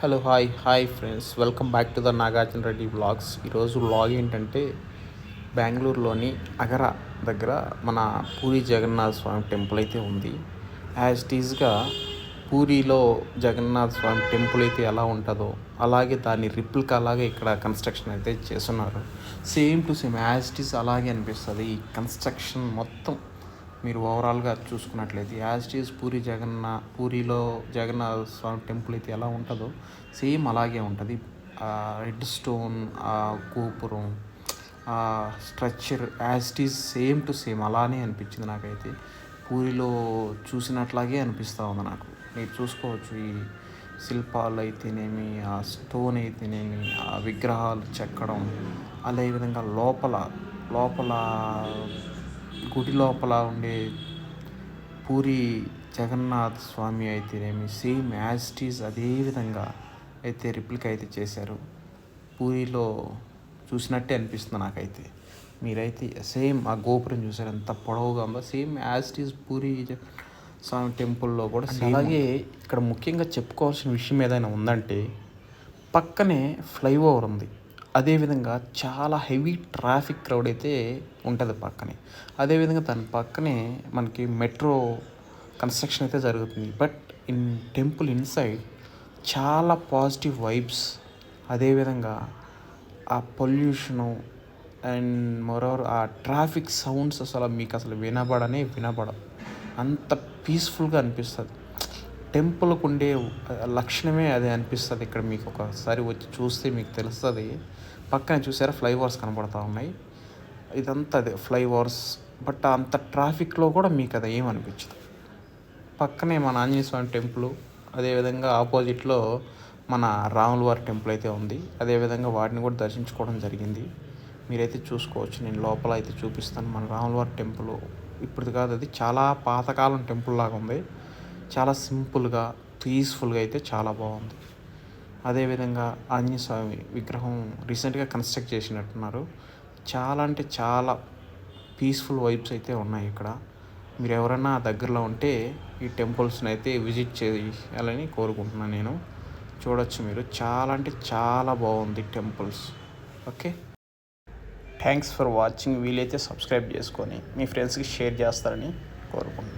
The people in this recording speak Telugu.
Hello hi hi friends welcome back to the Nagarjuna Reddy vlogs ఈరోజు బ్లాగ్ ఏంటంటే బెంగళూరులోని అగర దగ్గర మన పూరి జగన్నాథ స్వామి టెంపుల్ అయితే ఉంది. యాజ్ ఇట్ ఈజ్గా పూరిలో జగన్నాథ స్వామి టెంపుల్ అయితే ఎలా ఉంటుందో అలాగే దాని రిప్లికా అలాగే ఇక్కడ కన్స్ట్రక్షన్ అయితే చేస్తున్నారు. Same to same as it is అలాగే అనిపిస్తుంది. ఈ కన్స్ట్రక్షన్ మొత్తం మీరు ఓవరాల్గా చూసుకున్నట్లయితే యాజ్ ఇట్ ఈజ్ పూరి జగన్నా పూరిలో జగన్నాథ స్వామి టెంపుల్ అయితే ఎలా ఉంటుందో సేమ్ అలాగే ఉంటుంది. రెడ్ స్టోన్ గోపురం ఆ structure as it is same to same అలానే అనిపించింది నాకైతే. పూరిలో చూసినట్లాగే అనిపిస్తూ ఉంది నాకు. మీరు చూసుకోవచ్చు ఈ శిల్పాలు అయితేనేమి ఆ స్టోన్ అయితేనేమి ఆ విగ్రహాలు చెక్కడం అదేవిధంగా లోపల లోపల గుడి లోపల ఉండే పూరి జగన్నాథ్ స్వామి అయితేనేమి సేమ్ యాజ్ ఇట్ ఈజ్ అదే విధంగా అయితే రిప్లికా అయితే చేశారు. పూరిలో చూసినట్టే అనిపిస్తుంది నాకైతే. మీరైతే సేమ్ ఆ గోపురం చూసారు ఎంత పొడవుగా ఉందో same as it is Puri Swami టెంపుల్లో కూడా అలాగే ఇక్కడ ముఖ్యంగా చెప్పుకోవాల్సిన విషయం ఏదైనా ఉందంటే పక్కనే ఫ్లైఓవర్ ఉంది. అదేవిధంగా చాలా హెవీ ట్రాఫిక్ క్రౌడ్ అయితే ఉంటుంది పక్కనే. అదేవిధంగా దాని పక్కనే మనకి మెట్రో కన్స్ట్రక్షన్ అయితే జరుగుతుంది. బట్ ఇన్ టెంపుల్ ఇన్సైడ్ చాలా పాజిటివ్ వైబ్స్ అదేవిధంగా ఆ పొల్యూషను అండ్ మోరోవర్ ఆ ట్రాఫిక్ సౌండ్స్ అసలు మీకు అసలు వినబడనే వినబడవు. అంత పీస్ఫుల్గా అనిపిస్తుంది. టెంపుల్కు ఉండే లక్షణమే అదే అనిపిస్తుంది. ఇక్కడ మీకు ఒకసారి వచ్చి చూస్తే మీకు తెలుస్తుంది. పక్కన చూసారా ఫ్లైఓవర్స్ కనబడతా ఉన్నాయి. ఇదంతా అదే ఫ్లైఓవర్స్. బట్ అంత ట్రాఫిక్లో కూడా మీకు అది ఏమనిపించదు పక్కనే మన ఆంజనేయ స్వామి టెంపుల్ అదేవిధంగా ఆపోజిట్లో మన రాములవారి టెంపుల్ అయితే ఉంది. అదేవిధంగా వాటిని కూడా దర్శించుకోవడం జరిగింది. మీరైతే చూసుకోవచ్చు. నేను లోపల అయితే చూపిస్తాను. మన రాములవారి టెంపుల్. ఇప్పుడు కాదు అది చాలా పాతకాలం టెంపుల్ లాగా ఉంది. చాలా సింపుల్గా పీస్ఫుల్గా అయితే చాలా బాగుంది. అదేవిధంగా ఆంజనేయ స్వామి విగ్రహం రీసెంట్గా కన్స్ట్రక్ట్ చేసినట్టున్నారు. చాలా అంటే చాలా పీస్ఫుల్ వైబ్స్ అయితే ఉన్నాయి ఇక్కడ. మీరు ఎవరైనా దగ్గరలో ఉంటే ఈ టెంపుల్స్ని అయితే విజిట్ చేయాలని కోరుకుంటున్నాను నేను. చూడొచ్చు మీరు. చాలా అంటే చాలా బాగుంది temples. Okay? Thanks for watching. వీలైతే సబ్స్క్రైబ్ చేసుకొని మీ ఫ్రెండ్స్కి షేర్ చేస్తారని కోరుకుంటున్నాను.